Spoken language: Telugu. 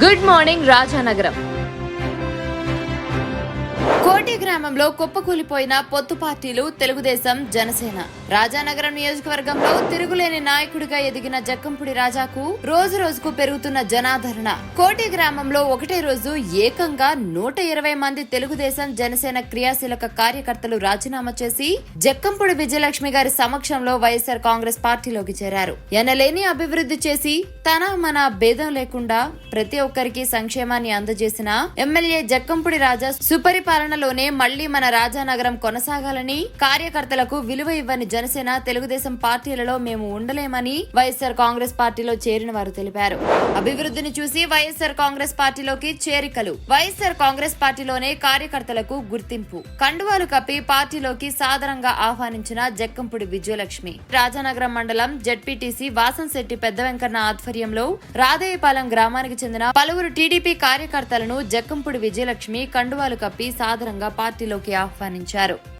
గుడ్ మార్నింగ్ రాజానగరం కోటి గ్రామంలో కుప్పకూలిపోయిన పొత్తు పార్టీలు తెలుగుదేశం జనసేన. రాజానగరం నియోజకవర్గంలో తిరుగులేని నాయకుడిగా ఎదిగిన జక్కంపుడి రాజాకు రోజు రోజుకు పెరుగుతున్న జనాదరణ. కోటి గ్రామంలో ఒకటే రోజు ఏకంగా నూట ఇరవై మంది తెలుగుదేశం జనసేన క్రియాశీలక కార్యకర్తలు రాజీనామా చేసి జక్కంపుడి విజయలక్ష్మి గారి సమక్షంలో వైఎస్ఆర్ కాంగ్రెస్ పార్టీలోకి చేరారు. ఎనలేని అభివృద్ధి చేసి తన మన భేదం లేకుండా ప్రతి ఒక్కరికి సంక్షేమాన్ని అందజేసిన ఎమ్మెల్యే జక్కంపుడి రాజా సుపరిపాలనలోనే మళ్ళీ మన రాజానగరం కొనసాగాలని కార్యకర్తలకు విలువ ఇవ్వని జనసేన తెలుగుదేశం పార్టీలలో మేము ఉండలేమని వైఎస్ఆర్ కాంగ్రెస్ పార్టీలో చేరిన వారు తెలిపారు. అభివృద్ధిని చూసి వైఎస్ఆర్ కాంగ్రెస్ పార్టీలోకి చేరికలు. వైఎస్ఆర్ కాంగ్రెస్ పార్టీలోనే కార్యకర్తలకు గుర్తింపు. కండువాలు కప్పి పార్టీలోకి సాదరంగా ఆహ్వానించిన జక్కంపుడి విజయలక్ష్మి. రాజానగరం మండలం జడ్పీటీసీ వాసంశెట్టి పెద్ద వెంకన్న ఆధ్వర్యంలో రాధేయపాలెం గ్రామానికి చెందిన పలువురు టీడీపీ కార్యకర్తలను జక్కంపుడి విజయలక్ష్మి కండువాలు కప్పి సాదరంగా పార్టీలోకి ఆహ్వానించారు